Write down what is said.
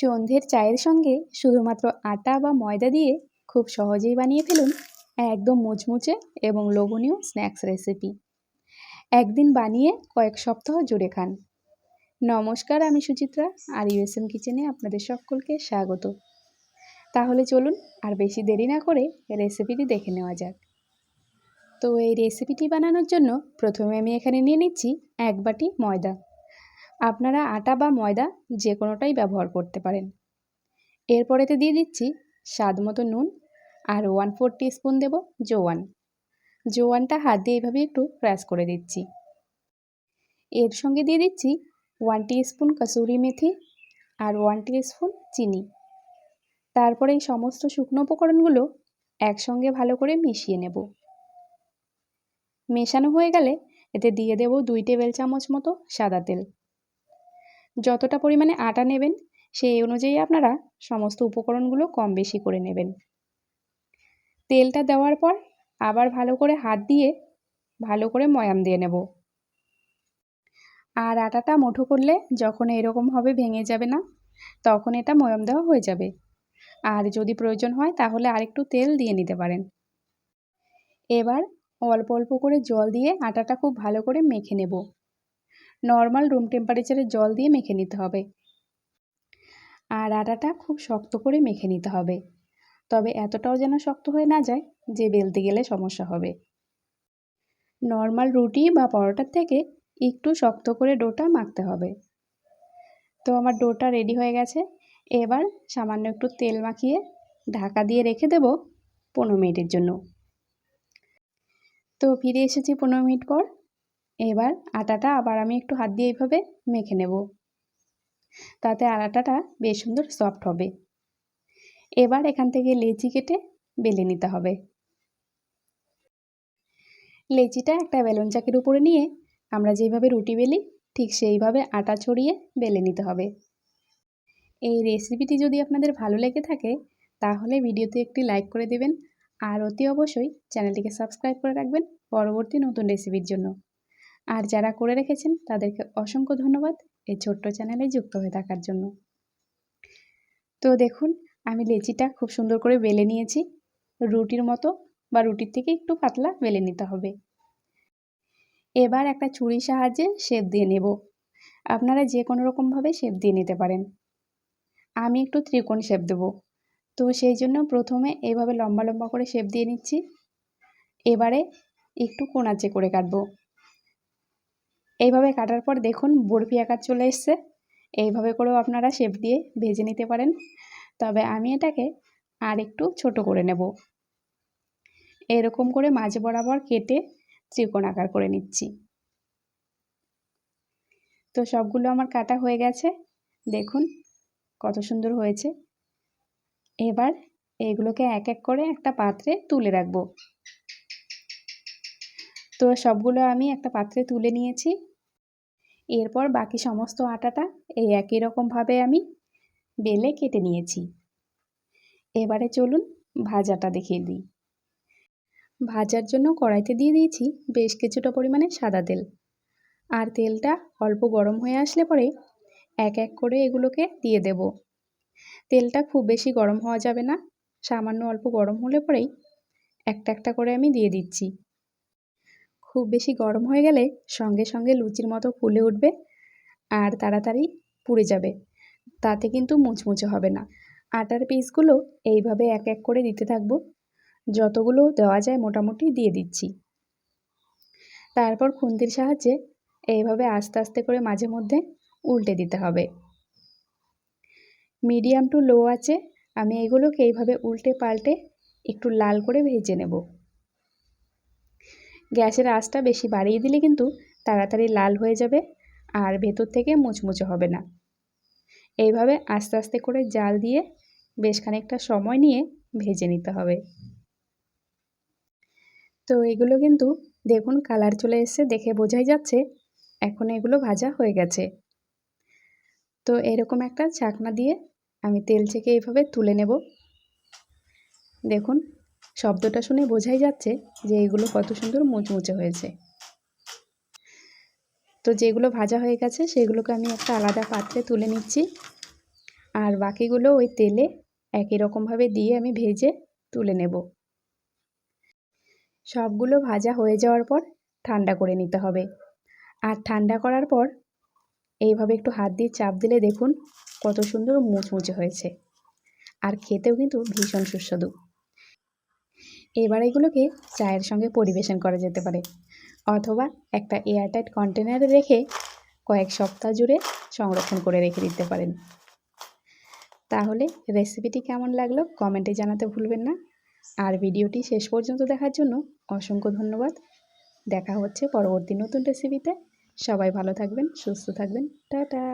সন্ধ্যের চায়ের সঙ্গে শুধুমাত্র আটা বা ময়দা দিয়ে খুব সহজেই বানিয়ে ফেলুন একদম মুচমুচে এবং লোভনীয় স্ন্যাক্স রেসিপি। একদিন বানিয়ে কয়েক সপ্তাহ জুড়ে খান। নমস্কার, আমি সুচিত্রা, আর ইউএসএম কিচেনে আপনাদের সকলকে স্বাগত। তাহলে চলুন আর বেশি দেরি না করে রেসিপিটি দেখে নেওয়া যাক। তো এই রেসিপিটি বানানোর জন্য প্রথমে আমি এখানে নিয়ে নিচ্ছি এক বাটি ময়দা। আপনারা আটা বা ময়দা যে কোনোটাই ব্যবহার করতে পারেন। এরপরেতে দিয়ে দিচ্ছি স্বাদ মতো নুন আর ওয়ান ফোর স্পুন দেব জোয়ান। জোয়ানটা হাত দিয়ে এইভাবে একটু ক্র্যাশ করে দিচ্ছি। এর সঙ্গে দিয়ে দিচ্ছি ওয়ান স্পুন কাসুরি মেথি আর ওয়ান স্পুন চিনি। তারপরে এই সমস্ত শুকনো উপকরণগুলো একসঙ্গে ভালো করে মিশিয়ে নেব। মেশানো হয়ে গেলে এতে দিয়ে দেব দুই টেবিল চামচ মতো সাদা তেল। যতটা পরিমাণে আটা নেবেন, সেই অনুযায়ী আপনারা সমস্ত উপকরণগুলো কম বেশি করে নেবেন। তেলটা দেওয়ার পর আবার ভালো করে হাত দিয়ে ভালো করে ময়াম দিয়ে নেব। আর আটাটা মুঠো করলে যখন এরকম হবে ভেঙে যাবে না, তখন এটা ময়াম দেওয়া হয়ে যাবে। আর যদি প্রয়োজন হয় তাহলে আরেকটু তেল দিয়ে নিতে পারেন। এবার অল্প অল্প করে জল দিয়ে আটাটা খুব ভালো করে মেখে নেব। নর্মাল রুম টেম্পারেচারে জল দিয়ে মেখে নিতে হবে। আর আটাটা খুব শক্ত করে মেখে নিতে হবে। তবে এতটাও যেন শক্ত হয়ে না যায় যে বেলতে গেলে সমস্যা হবে। নর্মাল রুটি বা পরোটার থেকে একটু শক্ত করে ডোটা মাখতে হবে। তো আমার ডোটা রেডি হয়ে গেছে। এবার সামান্য একটু তেল মাখিয়ে ঢাকা দিয়ে রেখে দেব পনেরো মিনিটের জন্য। তো ফিরে এসেছি পনেরো মিনিট পর। এবার আটাটা আবার আমি একটু হাত দিয়ে এইভাবে মেখে নেব। তাতে আটাটা বেশ সুন্দর সফট হবে। এবার এখান থেকে লেচি কেটে বেলে নিতে হবে। লেচিটা একটা বেলুন চাকির উপরে নিয়ে আমরা যেভাবে রুটি বেলি, ঠিক সেইভাবে আটা ছড়িয়ে বেলে নিতে হবে। এই রেসিপিটি যদি আপনাদের ভালো লেগে থাকে, তাহলে ভিডিওতে একটি লাইক করে দেবেন। আর অতি অবশ্যই চ্যানেলটিকে সাবস্ক্রাইব করে রাখবেন পরবর্তী নতুন রেসিপির জন্য। আর যারা করে রেখেছেন, তাদেরকে অসংখ্য ধন্যবাদ এই ছোট্ট চ্যানেলে যুক্ত হয়ে থাকার জন্য। তো দেখুন, আমি লেচিটা খুব সুন্দর করে বেলে নিয়েছি। রুটির মতো বা রুটির থেকে একটু পাতলা বেলে নিতে হবে। এবার একটা ছুরির সাহায্যে শেপ দিয়ে নেব। আপনারা যে কোনো রকমভাবে শেপ দিয়ে নিতে পারেন। আমি একটু ত্রিকোণ শেপ দেব। তো সেই জন্য প্রথমে এইভাবে লম্বা লম্বা করে শেপ দিয়ে নিচ্ছি। এবারে একটু কোনাচে করে কাটবো। এইভাবে কাটার পর দেখুন, বরফি আকার চলে এসছে। এইভাবে করেও আপনারা শেপ দিয়ে ভেজে নিতে পারেন। তবে আমি এটাকে আর একটু ছোট করে নেব। এরকম করে মাঝ বরাবর কেটে ত্রিকোণ আকার করে নিচ্ছি। তো সবগুলো আমার কাটা হয়ে গেছে। দেখুন কত সুন্দর হয়েছে। এবার এগুলোকে এক এক করে একটা পাত্রে তুলে রাখব। তো সবগুলো আমি একটা পাত্রে তুলে নিয়েছি। এরপর বাকি সমস্ত আটাটা এই একই রকমভাবে আমি বেলে কেটে নিয়েছি। এবারে চলুন ভাজাটা দেখিয়ে দিই। ভাজার জন্য কড়াইতে দিয়ে দিয়েছি বেশ কিছুটা পরিমাণে সাদা তেল। আর তেলটা অল্প গরম হয়ে আসলে পরে এক এক করে এগুলোকে দিয়ে দেব। তেলটা খুব বেশি গরম হওয়া যাবে না, সামান্য অল্প গরম হলে পরেই একটা একটা করে আমি দিয়ে দিচ্ছি। খুব বেশি গরম হয়ে গেলে সঙ্গে সঙ্গে লুচির মতো ফুলে উঠবে আর তাড়াতাড়ি পুড়ে যাবে। তাতে কিন্তু মুচমুচে হবে না। আটার পিসগুলো এইভাবে এক এক করে দিতে থাকব। যতগুলো দেওয়া যায় মোটামুটি দিয়ে দিচ্ছি। তারপর খুন্তির সাহায্যে এইভাবে আস্তে আস্তে করে মাঝে মধ্যে উল্টে দিতে হবে। মিডিয়াম টু লো আছে, আমি এগুলোকে এইভাবে উল্টে পাল্টে একটু লাল করে ভেজে নেব। গ্যাসের আঁচটা বেশি বাড়িয়ে দিলে কিন্তু তাড়াতাড়ি লাল হয়ে যাবে আর ভেতর থেকে মুচমুচে হবে না। এইভাবে আস্তে আস্তে করে জাল দিয়ে বেশ খানিকটা সময় নিয়ে ভেজে নিতে হবে। তো এগুলো কিন্তু দেখুন কালার চলে এসছে, দেখে বোঝাই যাচ্ছে এখন এগুলো ভাজা হয়ে গেছে। তো এরকম একটা চাকনা দিয়ে আমি তেল থেকে এইভাবে তুলে নেব। দেখুন শব্দটা শুনে বোঝাই যাচ্ছে যে এগুলো কত সুন্দর মুচমুচে হয়েছে। তো যেগুলো ভাজা হয়ে গেছে, সেগুলোকে আমি একটা আলাদা পাত্রে তুলে নিচ্ছি। আর বাকিগুলো ওই তেলে একই রকমভাবে দিয়ে আমি ভেজে তুলে নেব। সবগুলো ভাজা হয়ে যাওয়ার পর ঠান্ডা করে নিতে হবে। আর ঠান্ডা করার পর এইভাবে একটু হাত দিয়ে চাপ দিলে দেখুন কত সুন্দর মুচমুচে হয়েছে। আর খেতেও কিন্তু ভীষণ সুস্বাদু। এবার এগুলোকে চায়ের সঙ্গে পরিবেশন করা যেতে পারে। অথবা একটা এয়ারটাইট কন্টেনারে রেখে কয়েক সপ্তাহ জুড়ে সংরক্ষণ করে রেখে দিতে পারেন। তাহলে রেসিপিটি কেমন লাগল কমেন্টে জানাতে ভুলবেন না। আর ভিডিওটি শেষ পর্যন্ত দেখার জন্য অসংখ্য ধন্যবাদ। দেখা হচ্ছে পরবর্তী নতুন রেসিপিতে। সবাই ভালো থাকবেন, সুস্থ থাকবেন। টাটা!